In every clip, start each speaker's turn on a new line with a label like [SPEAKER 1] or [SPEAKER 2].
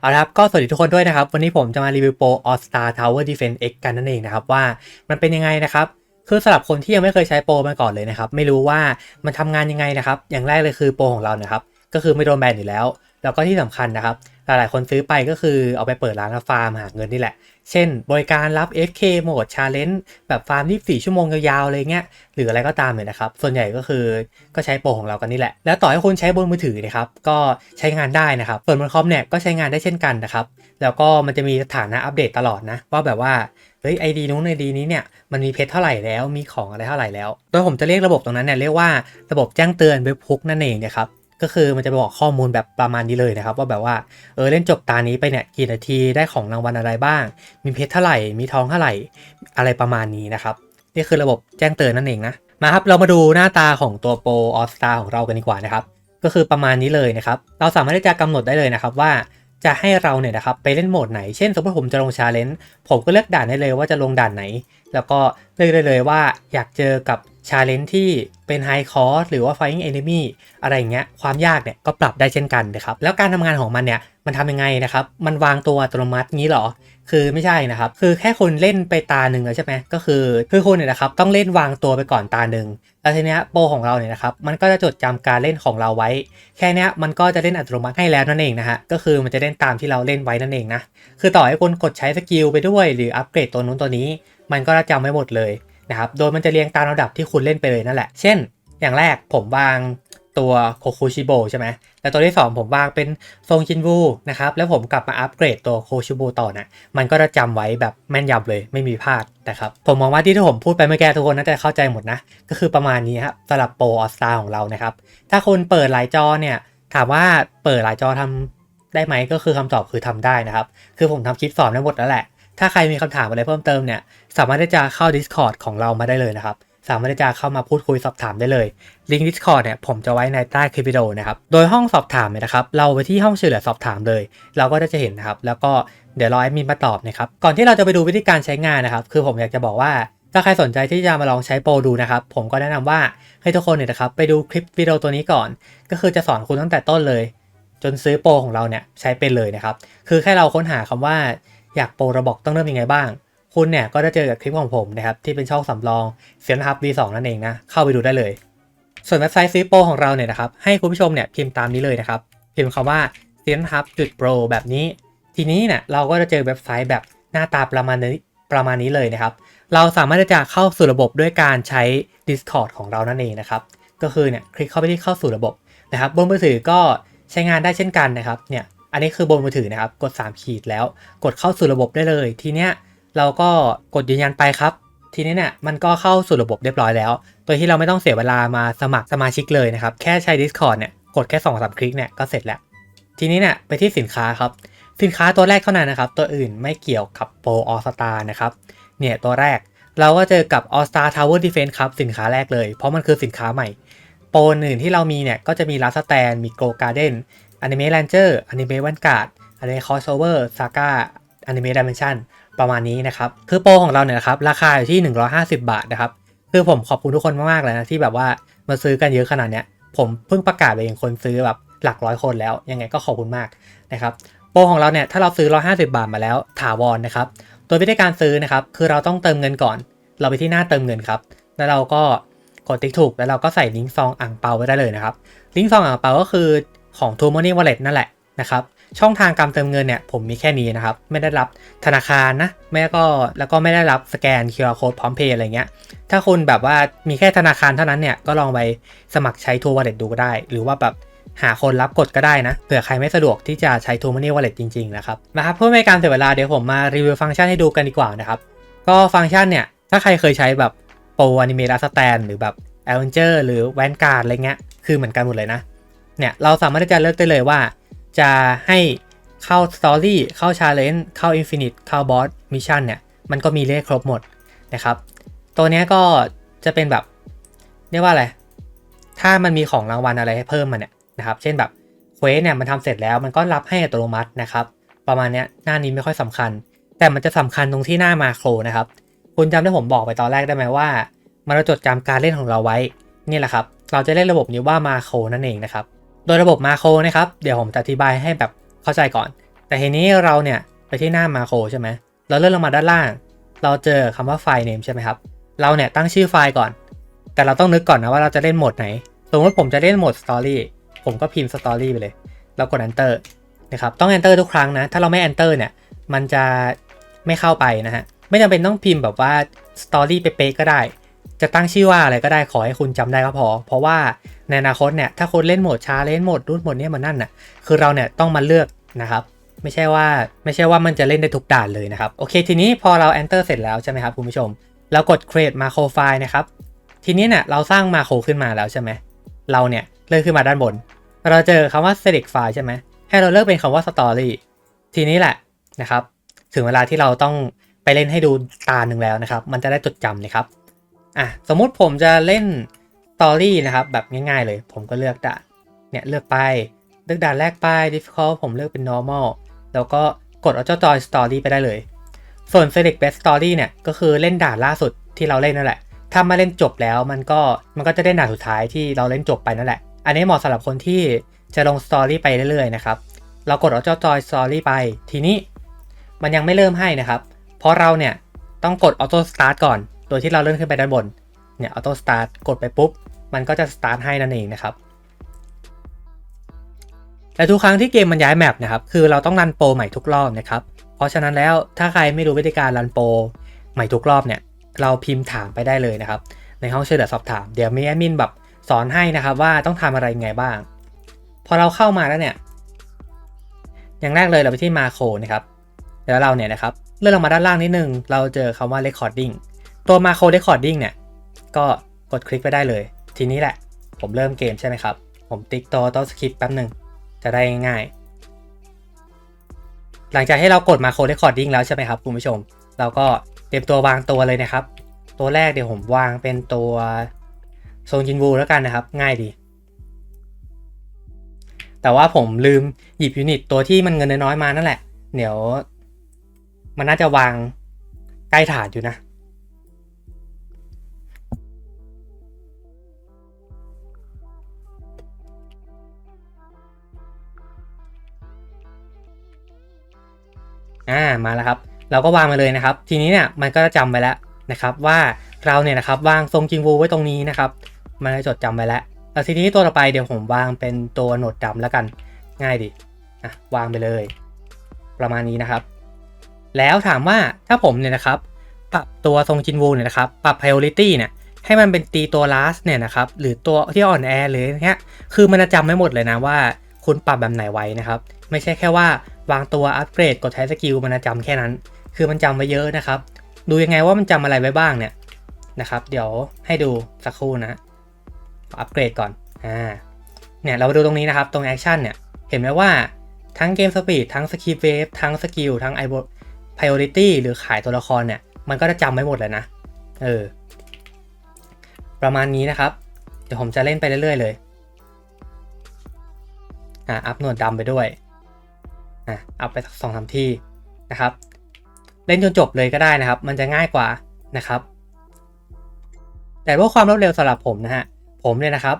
[SPEAKER 1] เอาละครับก็สวัสดีทุกคนด้วยนะครับ วันนี้ผมจะมารีวิวโปร All Star Tower Defense X กันนั่นเองนะครับ ว่ามันเป็นยังไงนะครับ คือสำหรับคนที่ยังไม่เคยใช้โปรมาก่อนเลยนะครับ ไม่รู้ว่ามันทำงานยังไงนะครับ อย่างแรกเลยคือโปรของเรานะครับ ก็คือไม่โดนแบนอยู่แล้ว แล้วก็ที่สำคัญนะครับ หลายๆ คนซื้อไปก็คือเอาไปเปิดร้านฟาร์มหาเงินนี่แหละ เช่น บริการรับ FK โหมด Challenge แบบฟาร์ม 24 ชั่วโมงยาวๆ เลยเงี้ย หรืออะไรก็ตามเลยนะครับ ส่วนใหญ่ก็คือก็ใช้โปรของเรากันนี่แหละ แล้วต่อให้คุณใช้บนมือถือนะครับ ก็ใช้งานได้นะครับส่วนบนคอมเนี่ยก็ใช้งานได้เช่นกันนะครับ แล้วก็มันจะมีสถานะอัปเดตตลอดนะ ว่าแบบว่าเฮ้ยไอดีนู้นไอดีนี้เนี่ยมันมีเพชรเท่าไหร่แล้วมีของอะไรเท่าไหร่แล้ว โดยผมจะเรียกระบบตรงนั้นเนี่ยเรียกว่าระบบแจ้งเตือนเว็บพุกนั่นเองนะครับ ก็คือมันจะบอกข้อมูลแบบประมาณนี้เลยนะครับ ว่าแบบว่าเออเล่นจบตานี้ไปเนี่ยกี่นาทีได้ของรางวัลอะไรบ้าง มีเพชรเท่าไหร่มีทองเท่าไหร่อะไรประมาณนี้นะครับนี่คือระบบแจ้งเตือนนั่นเองนะมาครับเรามาดูหน้าตาของตัวโปรออสตาของเรากันดีกว่านะครับก็คือประมาณนี้เลยนะครับ เราสามารถที่จะกำหนดได้เลยนะครับว่า จะให้เราเนี่ยนะครับไปเล่นโหมดไหน เช่นสมมติผมจะลงชาเลนจ์ผมก็เลือกด่านได้เลยว่าจะลงด่านไหน แล้วก็เลือกได้เลยว่าอยากเจอกับชาเลนจ์ที่เป็นไฮคอร์สหรือว่า Fighting Enemy อะไรเงี้ยความยากเนี่ยก็ปรับได้เช่นกันนะครับ แล้วการทำงานของมันเนี่ยมันทำยังไงนะครับ มันวางตัวอัตโนมัติงี้หรอ คือไม่ใช่นะครับ คือแค่คุณเล่นไปตาหนึ่งแล้วใช่ไหมก็คือคือคุณเนี่ยนะครับต้องเล่นวางตัวไปก่อนตาหนึ่งแล้วทีเนี้ยโปรของเราเนี่ยนะครับมันก็จะจดจำการเล่นของเราไว้ แค่เนี้ยมันก็จะเล่นอัตโนมัติให้แล้วนั่นเองนะฮะก็คือมันจะเล่นตามที่เราเล่นไว้นั่นเองนะคือต่อให้คุณกดใช้สกิลไปด้วย หรืออัปเกรดตัวนู้นตัวนี้ มันก็จะจำไว้หมดเลยนะครับโดยมันจะเรียงตามลำดับที่คุณเล่นไปเลยนั่นแหละ เช่น อย่างแรกผมวาง ตัวโคคุชิโบใช่ไหมแล้วตัวที่ 2 ผมวางเป็นทรงจินวูนะครับ แล้วผมกลับมาอัปเกรดตัวโคชิโบต่อนะมันก็จะจำไว้แบบแม่นยำเลยไม่มีพลาดนะครับผมมองว่าที่ที่ผมพูดไปเมื่อกี้ทุกคนน่าจะเข้าใจหมดนะ ก็คือประมาณนี้ครับสำหรับโปรออสตาของเรานะครับ ถ้าคุณเปิดหลายจอเนี่ยถามว่าเปิดหลายจอทำได้ไหมก็คือคำตอบคือทำได้นะครับ คือผมทำคลิปสอนได้หมดแล้วแหละ ถ้าใครมีคำถามอะไรเพิ่มเติมเนี่ยสามารถที่จะเข้า Discord ของเรามาได้เลยนะครับ สามารถจะเข้ามาพูดคุยสอบถามได้เลยลิงก์ Discord เนี่ยผมจะไว้ในใต้คลิปวิดีโอนะครับโดยห้องสอบถามเนี่ยนะครับเราไปที่ห้องช่วยเหลือสอบถามเลย เราก็จะเห็นนะครับแล้วก็เดี๋ยวรอแอดมินมาตอบนะครับก่อนที่เราจะไปดูวิธีการใช้งานนะครับ คือผมอยากจะบอกว่าถ้าใครสนใจที่จะมาลองใช้โปรดูนะครับ ผมก็แนะนำว่าให้ทุกคนเนี่ยนะครับไปดูคลิปวิดีโอตัวนี้ก่อน ก็คือจะสอนคุณตั้งแต่ต้นเลย จนซื้อโปรของเราเนี่ยใช้เป็นเลยนะครับ คือแค่เราค้นหาคำว่าอยากโปรระบอกต้องเริ่มยังไงบ้าง คุณเนี่ยก็จะเจอกับคลิปของผมนะครับที่เป็นช่องสำรองเซียนฮับ V2 นั่นเองนะเข้าไปดูได้เลย ส่วนเว็บไซต์ซื้อโปรของเราเนี่ยนะครับให้คุณผู้ชมเนี่ยพิมพ์ตามนี้เลยนะครับพิมพ์คำว่า c i e n h u b จุด pro แบบนี้ ทีนี้เนี่ยเราก็จะเจอเว็บไซต์แบบหน้าตาประมาณนี้ประมาณนี้เลยนะครับ เราสามารถจะเข้าสู่ระบบด้วยการใช้ Discord ของเรานั่นเองนะครับ ก็คือเนี่ยคลิกเข้าไปที่เข้าสู่ระบบนะครับบนมือถือก็ใช้งานได้เช่นกันนะครับเนี่ยอันนี้คือบนมือถือนะครับกด 3 ขีดแล้วกดเข้าสู่ระบบได้เลย ทีเนี้ย เราก็กดยืนยันไปครับ ทีนี้เนี่ยมันก็เข้าสู่ระบบเรียบร้อยแล้ว โดยที่เราไม่ต้องเสียเวลามาสมัครสมาชิกเลยนะครับ แค่ใช้ Discord เนี่ยกดแค่2อสคลิกเนี่ยก็เสร็จแล้ว ทีนี้เนี่ยไปที่สินค้าครับ สินค้าตัวแรกเท่านั้นนะครับ ตัวอื่นไม่เกี่ยวกับโปรออสตานะครับ เนี่ยตัวแรกเราก็เจอกับ All Star Tower Defense ครับสินค้าแรกเลย เพราะมันคือสินค้าใหม่ โปรอื่นที่เรามีเนี่ยก็จะมี Last Stand มี Go Garden Anime Ranger Anime Vanguard Anime Crossover Saga Anime Dimension ประมาณนี้นะครับคือโปรของเราเนี่ยนะครับราคาอยู่ที่ 150 บาทนะครับคือผมขอบคุณทุกคนมากๆเลยนะที่แบบว่ามาซื้อกันเยอะขนาดเนี้ยผมเพิ่งประกาศไปเองคนซื้อแบบหลักร้อยคนแล้วยังไงก็ขอบคุณมากนะครับโปรของเราเนี่ยถ้าเราซื้อ 150 บาทมาแล้วถาวรนะครับโดยวิธีการซื้อนะครับคือเราต้องเติมเงินก่อน เราไปที่หน้าเติมเงินครับแล้วเราก็กดติ๊กถูกแล้วเราก็ใส่ลิงก์ซองอ่างเปาไว้ได้เลยนะครับลิงก์ซองอ่างเปาก็คือของ t o m o n e y Wallet นั่นแหละนะครับ ช่องทางการเติมเงินเนี่ยผมมีแค่นี้นะครับ ไม่ได้รับธนาคารนะแม่ก็แล้วก็ไม่ได้รับสแกน QR code พร้อมเพย์อะไรเงี้ย ถ้าคุณแบบว่ามีแค่ธนาคารเท่านั้นเนี่ยก็ลองไปสมัครใช้ True Wallet ดูก็ได้ หรือว่าแบบหาคนรับกดก็ได้นะ เผื่อใครไม่สะดวกที่จะใช้ True Money Wallet จริงๆนะครับนะครับเพื่อไม่ให้การเสียเวลาเดี๋ยวผมมารีวิวฟังก์ชันให้ดูกันดีกว่านะครับ ก็ฟังก์ชันเนี่ย ถ้าใครเคยใช้แบบโปรอนิเมะลาสแตนหรือแบบ a อ v e n เจอร์หรือแวนการ์ดอะไรเงี้ย คือเหมือนกันหมดเลยนะ เนี่ย เราสามารถที่จะเลือกได้เลยว่า จะให้เข้าสตอรี่เข้าชาเลนจ์เข้าอินฟินิตเข้าบอสมิชชั่นเนี่ย มันก็มีเลขครบหมดนะครับ ตัวนี้ก็จะเป็นแบบเรียกว่าอะไร ถ้ามันมีของรางวัลอะไรให้เพิ่มมาเนี่ยนะครับ เช่นแบบเควสเนี่ยมันทำเสร็จแล้วมันก็รับให้อัตโนมัตินะครับ ประมาณนี้หน้านี้ไม่ค่อยสำคัญ แต่มันจะสำคัญตรงที่หน้ามาโครนะครับ คุณจำที่ผมบอกไปตอนแรกได้ไหมว่ามันจะจดจำการเล่นของเราไว้นี่แหละครับ เราจะเรียกระบบนี้ว่ามาโครนั่นเองนะครับ ดยระบบมาโครนะครับ เดี๋ยวผมจะอธิบายให้แบบเข้าใจก่อน แต่ทีนี้เราเนี่ยไปที่หน้ามาโครใช่ไหมเราเลื่อนลงมาด้านล่าง เราเจอคำว่าไฟล์ name ใช่ไหมครับ เราเนี่ยตั้งชื่อไฟล์ก่อน แต่เราต้องนึกก่อนนะว่าเราจะเล่นโหมดไหน สมมติผมจะเล่นโหมด story ผมก็พิมพ์ story ไปเลย แล้วกด enter นะครับต้อง enter ทุกครั้งนะ ถ้าเราไม่ enter เนี่ย มันจะไม่เข้าไปนะฮะ ไม่จำเป็นต้องพิมพ์แบบว่า story เป๊ะๆก็ได้ จะตั้งชื่อว่าอะไรก็ได้ขอให้คุณจำได้ก็พอ เพราะว่า ในอนาคตเนี่ยถ้าคนเล่นโหมดช้าเล่นโหมดรุ่นโหมดนี้มันนั่นน่ะคือเราเนี่ยต้องมาเลือกนะครับไม่ใช่ว่าไม่ใช่ว่ามันจะเล่นได้ทุกด่านเลยนะครับโอเค ทีนี้พอเรา enter เสร็จแล้วใช่ไหมครับคุณผู้ชม เรากด create macro file นะครับทีนี้เนี่ยเราสร้างมาโครขึ้นมาแล้วใช่ไหมเราเนี่ยเลื่อนขึ้นมาด้านบน เราเจอคำว่า select file ใช่ไหมให้เราเลือกเป็นคำว่า story ทีนี้แหละนะครับถึงเวลาที่เราต้องไปเล่นให้ดูตาหนึ่งแล้วนะครับ มันจะได้จดจำนะครับอะสมมุติผมจะเล่น story นะครับแบบง่ายๆเลย ผมก็เลือกด่านเนี่ยเลือกไปเลือกด่านแรกไป difficult ผมเลือกเป็น normal แล้วก็กด auto join story ไปได้เลย ส่วน select best story เนี่ยก็คือเล่นด่านล่าสุดที่เราเล่นนั่นแหละ ถ้ามาเล่นจบแล้วมันก็มันก็จะได้ด่านสุดท้ายที่เราเล่นจบไปนั่นแหละ อันนี้เหมาะสำหรับคนที่จะลงสตอรี่ไปเรื่อยๆนะครับ เรากด auto join story ไป ทีนี้มันยังไม่เริ่มให้นะครับ เพราะเราเนี่ยต้องกด auto start ก่อน โดยที่เราเลื่อนขึ้นไปด้านบน เนี่ย auto start กดไปปุ๊บ มันก็จะ start ให้นั่นเองนะครับและทุกครั้งที่เกมมันย้ายแมปนะครับคือเราต้องรันโปรใหม่ทุกรอบนะครับเพราะฉะนั้นแล้วถ้าใครไม่รู้วิธีการรันโปรใหม่ทุกรอบเนี่ยเราพิมพ์ถามไปได้เลยนะครับ ในห้องช่วยเหลือสอบถาม เดี๋ยวมีแอดมินแบบสอนให้นะครับว่าต้องทำอะไรยังไงบ้าง พอเราเข้ามาแล้วเนี่ย อย่างแรกเลยเราไปที่มาโครนะครับแล้วเราเนี่ยนะครับเลื่อนลงมาด้านล่างนิดนึง เราเจอคำว่า recording ตัวมาโคร recording เนี่ยก็กดคลิกไปได้เลย ทีนี้แหละ ผมเริ่มเกมใช่ไหมครับ ผมติ๊กตัวต้นสคริปแป๊บหนึ่งจะได้ง่ายหลังจากให้เรากดมาโคร recording แล้วใช่ไหมครับคุณผู้ชม เราก็เตรียมตัววางตัวเลยนะครับ ตัวแรกเดี๋ยวผมวางเป็นตัวโซนจินวูแล้วกันนะครับ ง่ายดี แต่ว่าผมลืมหยิบยูนิตตัวที่มันเงินน้อยมานั่นแหละ เดี๋ยว มันน่าจะวางใกล้ถาดอยู่นะ อ่ามาแล้วครับ เราก็วางมาเลยนะครับ ทีนี้เนี่ยมันก็จะจำไว้แล้วนะครับ ว่าเราเนี่ยนะครับวางทรงจิงวูไว้ตรงนี้นะครับมันจะจดจำไว้แล้วแล้วทีนี้ตัวต่อไปเดี๋ยวผมวางเป็นตัวโหนดดำแล้วกันง่ายดีอะวางไปเลย ประมาณนี้นะครับ แล้วถามว่าถ้าผมเนี่ยนะครับปรับตัวทรงจินวูเนี่ยนะครับปรับ priority เนี่ยให้มันเป็นตีตัว last เนี่ยนะครับหรือตัวที่อ่อนแอหรือเนี้ยคือมันจะจำไม่หมดเลยนะว่า คุณปรับแบบไหนไว้นะครับ ไม่ใช่แค่ว่า วางตัวอัปเกรดกดใช้สกิลมันจะจำแค่นั้น คือมันจำไว้เยอะนะครับ ดูยังไงว่ามันจำอะไรไว้บ้างเนี่ยนะครับ เดี๋ยวให้ดูสักครู่นะอัปเกรดก่อนอ่าเนี่ยเรามาดูตรงนี้นะครับ ตรงแอคชั่นเนี่ยเห็นไหมว่าทั้งเกมสปีดทั้งสกิลเวฟทั้งสกิลทั้งไอโบ priority หรือขายตัวละครเนี่ย มันก็จะจำไว้หมดเลยนะ เออ ประมาณนี้นะครับ เดี๋ยวผมจะเล่นไปเรื่อยๆเลย อะ อัพหนวดดำไปด้วย อะอัพไปสักสองสามที่นะครับ เล่นจนจบเลยก็ได้นะครับ มันจะง่ายกว่านะครับ แต่ว่าความรวดเร็วสำหรับผมนะฮะผมเนี่ยนะครับ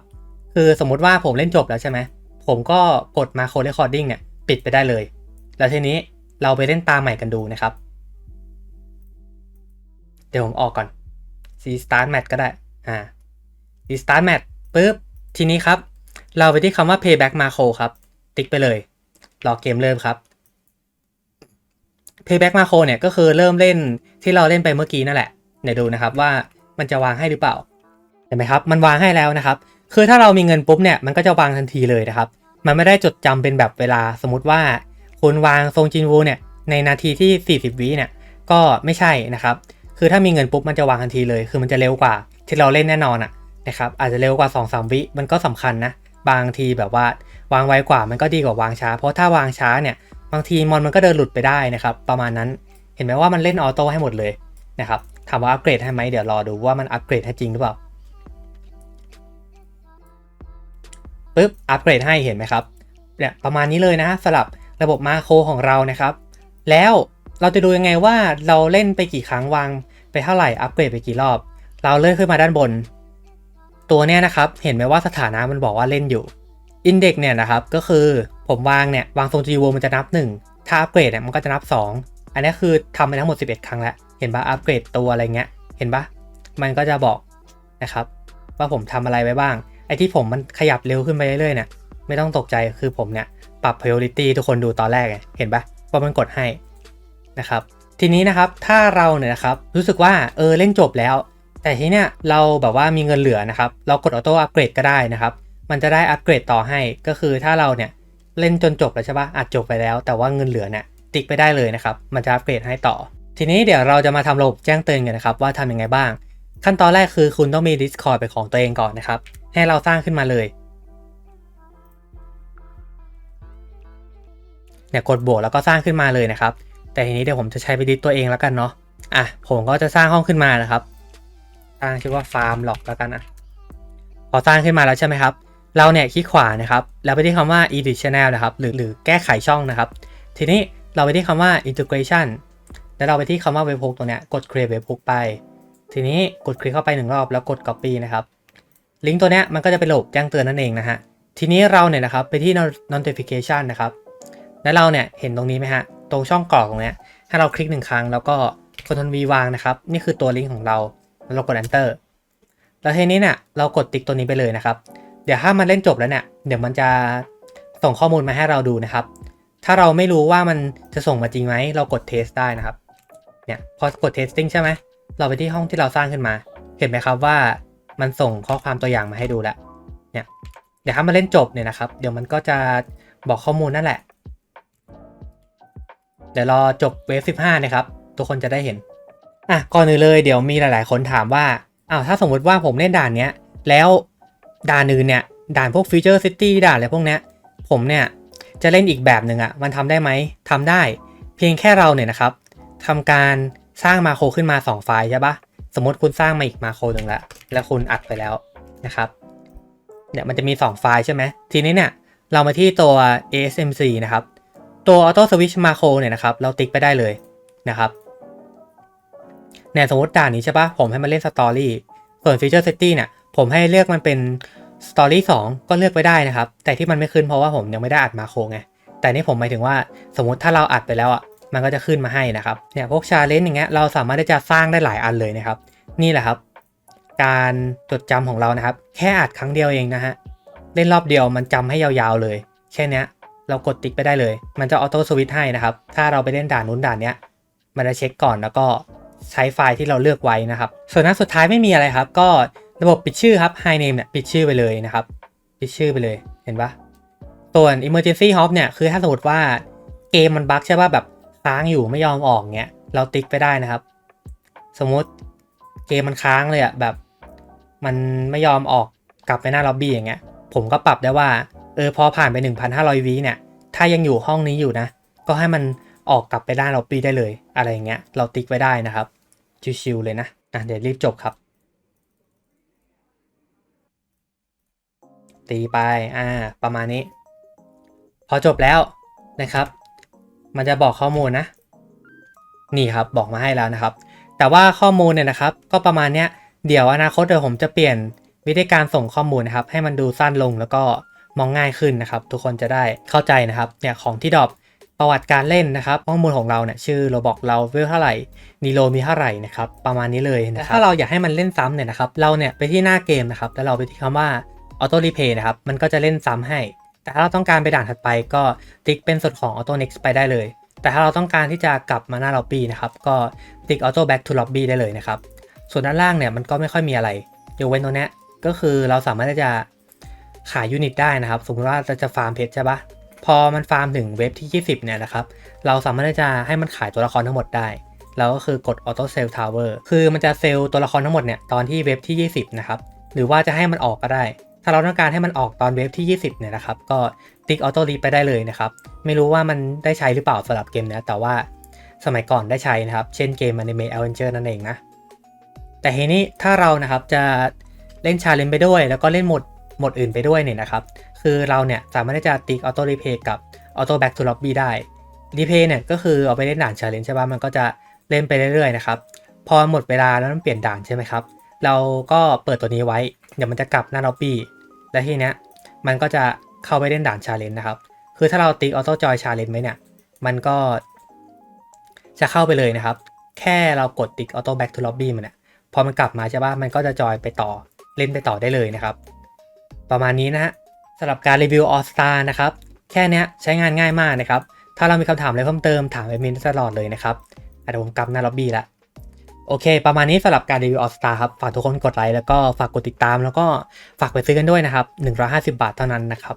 [SPEAKER 1] คือสมมุติว่าผมเล่นจบแล้วใช่ไหมผมก็กดมาโค recording เนี่ยปิดไปได้เลย แล้วทีนี้เราไปเล่นตามใหม่กันดูนะครับ เดี๋ยวผมออกก่อน restart match ก็ได้อ่า restart match ปุ๊บทีนี้ครับ เราไปที่คำว่า payback macro ครับ ติ๊กไปเลย รอเกมเริ่มครับ payback macro เนี่ยก็คือเริ่มเล่นที่เราเล่นไปเมื่อกี้นั่นแหละเดี๋ยวดูนะครับว่ามันจะวางให้หรือเปล่า เห็นไหมครับ มันวางให้แล้วนะครับ คือถ้าเรามีเงินปุ๊บเนี่ยมันก็จะวางทันทีเลยนะครับ มันไม่ได้จดจำเป็นแบบเวลาสมมติว่า คุณวางทรงจินวูเนี่ยในนาทีที่ 40 วิเนี่ยก็ไม่ใช่นะครับ คือถ้ามีเงินปุ๊บมันจะวางทันทีเลย คือมันจะเร็วกว่าที่เราเล่นแน่นอนอะนะครับอาจจะเร็วกว่า 2-3 วิมันก็สำคัญนะบางทีแบบว่า วางไวกว่ามันก็ดีกว่าวางช้า เพราะถ้าวางช้าเนี่ยบางทีมอนมันก็เดินหลุดไปได้นะครับ ประมาณนั้นเห็นไหมว่ามันเล่นออโต้ให้หมดเลยนะครับถามว่าอัปเกรดให้ไหมเดี๋ยวรอดูว่ามันอัปเกรดให้จริงหรือเปล่าปึ๊บอัปเกรดให้เห็นไหมครับเนี่ยประมาณนี้เลยนะสำหรับระบบมาโครของเรานะครับ แล้วเราจะดูยังไงว่าเราเล่นไปกี่ครั้งวางไปเท่าไหร่อัปเกรดไปกี่รอบ เราเลื่อนขึ้นมาด้านบน ตัวเนี้ยนะครับ เห็นไหมว่าสถานะมันบอกว่าเล่นอยู่ อินเด็กเนี่ยนะครับก็คือผมวางเนี่ยวางทรงจีโวมันจะนับ 1 ถ้าอัปเกรดเนี่ยมันก็จะนับ 2 อันนี้คือทำไปทั้งหมด 11 ครั้งแล้ว เห็นปะอัปเกรดตัวอะไรเงี้ยเห็นปะมันก็จะบอกนะครับว่าผมทำอะไรไว้บ้างไอ้ที่ผมมันขยับเร็วขึ้นไปเรื่อยๆเนี่ยไม่ต้องตกใจคือผมเนี่ยปรับ priority ทุกคนดูตอนแรกเห็นปะว่ามันกดให้นะครับทีนี้นะครับถ้าเราเนี่ยนะครับรู้สึกว่าเออเล่นจบแล้ว แต่ทีเนี้ยเราแบบว่ามีเงินเหลือนะครับเรากดออโต้อัปเกรดก็ได้นะครับ มันจะได้อัปเกรดต่อให้ก็คือถ้าเราเนี่ยเล่นจนจบแล้วใช่ปะอัดจบไปแล้ว แต่ว่าเงินเหลือเนี่ยติ๊กไปได้เลยนะครับ มันจะอัปเกรดให้ต่อ ทีนี้เดี๋ยวเราจะมาทำระบบแจ้งเตือนกันนะครับ ว่าทำยังไงบ้าง ขั้นตอนแรกคือคุณต้องมี Discord เป็นของตัวเองก่อนนะครับ ให้เราสร้างขึ้นมาเลยเนี่ยกดบวกแล้วก็สร้างขึ้นมาเลยนะครับ แต่ทีนี้เดี๋ยวผมจะใช้ไปดิสตัวเองแล้วกันเนาะอะผมก็จะสร้างห้องขึ้นมานะครับสร้างชื่อว่าฟาร์มหลอกแล้วกันอะพอสร้างขึ้นมาแล้วใช่ไหมครับ เราเนี่ยคลิกขวานะครับแล้วไปที่คำว่า edit channel นะครับหรือหรือแก้ไขช่องนะครับ ทีนี้เราไปที่คำว่า integration แล้วเราไปที่คำว่า webhook ตรงเนี้ยกด create webhook ไป ทีนี้กดคลิกเข้าไปหนึ่งรอบแล้วกด copy นะครับลิงก์ตัวเนี้ยมันก็จะเป็นระบบแจ้งเตือนนั่นเองนะฮะทีนี้เราเนี่ยนะครับไปที่ notification นะครับแล้วเราเนี่ยเห็นตรงนี้ไหมฮะตรงช่องกรอกตรงเนี้ยให้เราคลิกหนึ่งครั้งแล้วก็กดทนวีวางนะครับ นี่คือตัวลิงก์ของเราแล้วเรากด enter แล้วทีนี้เนี่ยเรากดติ๊กตัวนี้ไปเลยนะครับ เดี๋ยวถ้ามันเล่นจบแล้วเนี่ย เดี๋ยวมันจะส่งข้อมูลมาให้เราดูนะครับ ถ้าเราไม่รู้ว่ามันจะส่งมาจริงไหม เรากดเทสได้นะครับ เนี่ยพอกด testing ใช่ไหม เราไปที่ห้องที่เราสร้างขึ้นมา เห็นไหมครับว่ามันส่งข้อความตัวอย่างมาให้ดูแล้ว เนี่ย เดี๋ยวถ้ามันเล่นจบเนี่ยนะครับ เดี๋ยวมันก็จะบอกข้อมูลนั่นแหละ เดี๋ยวรอจบเวฟ15นะครับ ทุกคนจะได้เห็น อะ ก่อนอื่นเลยเดี๋ยวมีหลาย ๆ คนถามว่า อ้าว ถ้าสมมติว่าผมเล่นด่านเนี้ย แล้ว ด่านอื่นเนี่ยด่านพวกฟิวเจอร์ซิตี้ด่านอะไรพวกเนี้ยผมเนี่ยจะเล่นอีกแบบหนึ่งอะ่ะมันทำได้ไหมทำได้ เพียงแค่เราเนี่ยนะครับทำการสร้างมาโครขึ้นมา 2 ไฟล์ใช่ปะสมมติคุณสร้างมาอีกมาโครหนึ่งแล้วแล้วคุณอัดไปแล้วนะครับเนี่ยมันจะมี 2 ไฟล์ใช่ไหมทีนี้เนี่ยเรามาที่ตัว ASMC นะครับ ตัว Auto Switch Macro เนี่ยนะครับ เราติ๊กไปได้เลยนะครับเนี่ยสมมติด่านนี้ใช่ปะผมให้มันเล่นสตอรี่ส่วน Feature Setting เนี่ย ผมให้เลือกมันเป็น Story 2ก็เลือกไปได้นะครับ แต่ที่มันไม่ขึ้นเพราะว่าผมยังไม่ได้อัดมาโครไง แต่นี่ผมหมายถึงว่าสมมติถ้าเราอัดไปแล้วอะ มันก็จะขึ้นมาให้นะครับ เนี่ยพวกชาเลนจ์อย่างเงี้ยเราสามารถที่จะสร้างได้หลายอันเลยนะครับ นี่แหละครับ การจดจำของเรานะครับ แค่อัดครั้งเดียวเองนะฮะ เล่นรอบเดียวมันจำให้ยาวๆเลย แค่เนี้ยเรากดติ๊กไปได้เลย มันจะออโต้สวิตช์ให้นะครับ ถ้าเราไปเล่นด่านนู้นด่านเนี้ย มันจะเช็คก่อนแล้วก็ใช้ไฟล์ที่เราเลือกไว้นะครับ ส่วนหน้าสุดท้ายไม่มีอะไรครับ ก็ ระบบปิดชื่อครับ High Name เนี่ยปิดชื่อไปเลยนะครับ ปิดชื่อไปเลยเห็นปะส่วน Emergency Hop เนี่ยคือถ้าสมมติว่าเกมมันบั๊กใช่ป่ะแบบค้างอยู่ไม่ยอมออกเงี้ยเราติ๊กไปได้นะครับ สมมติเกมมันค้างเลยอะแบบ มันไม่ยอมออกกลับไปหน้าล็อบบี้อย่างเงี้ย ผมก็ปรับได้ว่าเออพอผ่านไป 1,500วิเนี่ย ถ้ายังอยู่ห้องนี้อยู่นะ ก็ให้มันออกกลับไปด้านล็อบบี้ได้เลย อะไรอย่างเงี้ย เราติ๊กไว้ได้นะครับ ชิวๆเลยนะอะเดี๋ยวรีบจบครับ ตีไปอ่าประมาณนี้ พอจบแล้วนะครับ มันจะบอกข้อมูลนะ นี่ครับบอกมาให้แล้วนะครับ แต่ว่าข้อมูลเนี่ยนะครับ ก็ประมาณเนี้ยเดี๋ยวอนาคตเดี๋ยวผมจะเปลี่ยนวิธีการส่งข้อมูลนะครับ ให้มันดูสั้นลงแล้วก็มองง่ายขึ้นนะครับ ทุกคนจะได้เข้าใจนะครับเนี่ยของที่ดรอปประวัติการเล่นนะครับข้อมูลของเราเนี่ยชื่อเราบอกเราเวลเท่าไหร่นีโลมีเท่าไหร่นะครับประมาณนี้เลยนะครับถ้าเราอยากให้มันเล่นซ้ำเนี่ยนะครับ เราเนี่ยไปที่หน้าเกมนะครับ แล้วเราไปที่คำว่า Auto Replay นะครับ มันก็จะเล่นซ้ำให้ แต่ถ้าเราต้องการไปด่านถัดไปก็ติ๊กเป็นส่วนของ Auto Next ไปได้เลย แต่ถ้าเราต้องการที่จะกลับมาหน้า Lobby นะครับก็ติ๊ก Auto Back to Lobby ได้เลยนะครับ ส่วนด้านล่างเนี่ยมันก็ไม่ค่อยมีอะไรยกเว้นตรงเนี้ยก็คือเราสามารถที่จะขายยูนิตได้นะครับ สมมติว่าเราจะฟาร์มเพชรใช่ปะพอมันฟาร์มถึงเว็บที่ 20 เนี่ยนะครับ เราสามารถที่จะให้มันขายตัวละครทั้งหมดได้ แล้วก็คือกด Auto Sell Tower คือมันจะเซลล์ตัวละครทั้งหมดเนี่ยตอนที่เว็บที่ 20 นะครับ หรือว่าจะให้มันออกก็ได้ ถ้าเราต้องการให้มันออกตอนเว็บที่ 20 เนี่ยนะครับ ก็ติ๊ก Auto Read ไปได้เลยนะครับ ไม่รู้ว่ามันได้ใช้หรือเปล่าสำหรับเกมเนี้ยแต่ว่าสมัยก่อนได้ใช้นะครับ เช่นเกม Anime Adventure นั่นเองนะ แต่ทีนี้ถ้าเรานะครับจะเล่นชาเลนจ์ไปด้วย แล้วก็เล่นหมดหมดอื่นไปด้วยเนี่ยนะครับ คือเราเนี่ยสามารถที่จะติ๊ก Auto Replay กับ Auto Back to Lobby ได้ Replay เนี่ยก็คือเอาไปเล่นด่านชาเลนจ์ใช่ป่ะมันก็จะเล่นไปเรื่อยๆนะครับ พอหมดเวลาแล้วมันเปลี่ยนด่านใช่ไหมครับ เราก็เปิดตัวนี้ไว้ ดี๋ยวมันจะกลับหน้า Lobby และทีเนี้ยมันก็จะเข้าไปเล่นด่านชาเลนจ์นะครับ คือถ้าเราติ๊ก Auto Joy Challenge ไว้เนี่ย มันก็ จะเข้าไปเลยนะครับ แค่เรากดติ๊กออโต้แบ็กทูล็อบบี้มันเนี่ยพอมันกลับมาใช่ปะมันก็จะจอยไปต่อเล่นไปต่อได้เลยนะครับ ประมาณนี้นะฮะสำหรับการรีวิว All Star นะครับ แค่เนี้ยใช้งานง่ายมากนะครับ ถ้าเรามีคำถามอะไรเพิ่มเติมถามแอดมินตลอดเลยนะครับอะเดี๋ยวผมกลับหน้าล็อบบี้ละ โอเค ประมาณนี้สำหรับการรีวิวออสตาครับ ฝากทุกคนกดไลค์แล้วก็ฝากกดติดตามแล้วก็ฝากไปซื้อกันด้วยนะครับ 150 บาทเท่านั้นนะครับ